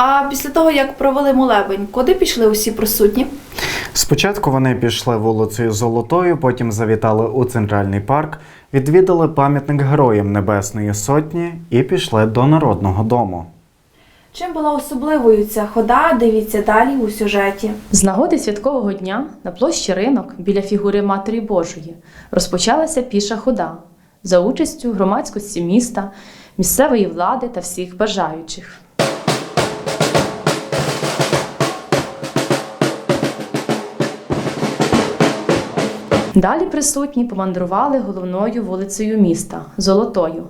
А після того, як провели молебень, куди пішли усі присутні? Спочатку вони пішли вулицею Золотою, потім завітали у центральний парк, відвідали пам'ятник Героям Небесної Сотні і пішли до Народного дому. Чим була особливою ця хода? Дивіться далі у сюжеті. З нагоди святкового дня на площі ринок біля фігури Матері Божої розпочалася піша хода за участю громадськості міста, місцевої влади та всіх бажаючих. Далі присутні помандрували головною вулицею міста Золотою.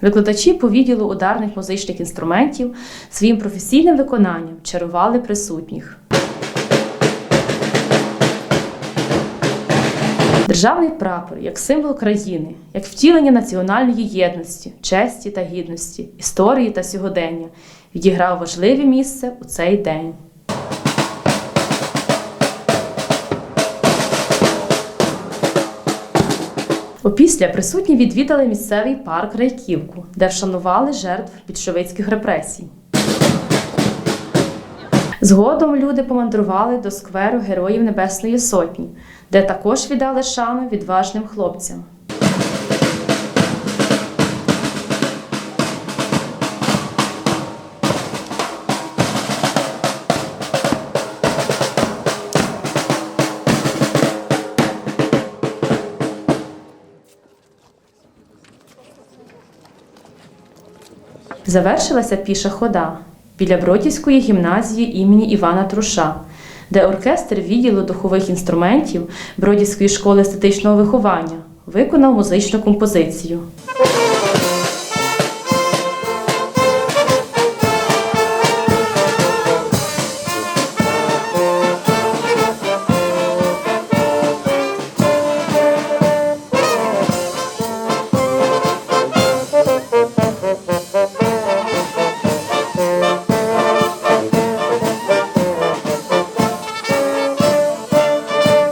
Викладачі по відділу ударних музичних інструментів своїм професійним виконанням чарували присутніх. Державний прапор як символ країни, як втілення національної єдності, честі та гідності, історії та сьогодення, відіграв важливе місце у цей день. Опісля присутні відвідали місцевий парк Райківку, де вшанували жертв більшовицьких репресій. Згодом люди помандрували до скверу Героїв Небесної Сотні, де також віддали шану відважним хлопцям. Завершилася піша хода біля Бродівської гімназії імені Івана Труша, де оркестр відділу духових інструментів Бродівської школи естетичного виховання виконав музичну композицію.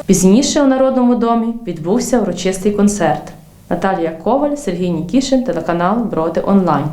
Пізніше у Народному домі відбувся урочистий концерт. Наталія Коваль, Сергій Нікішин, телеканал Броди Онлайн.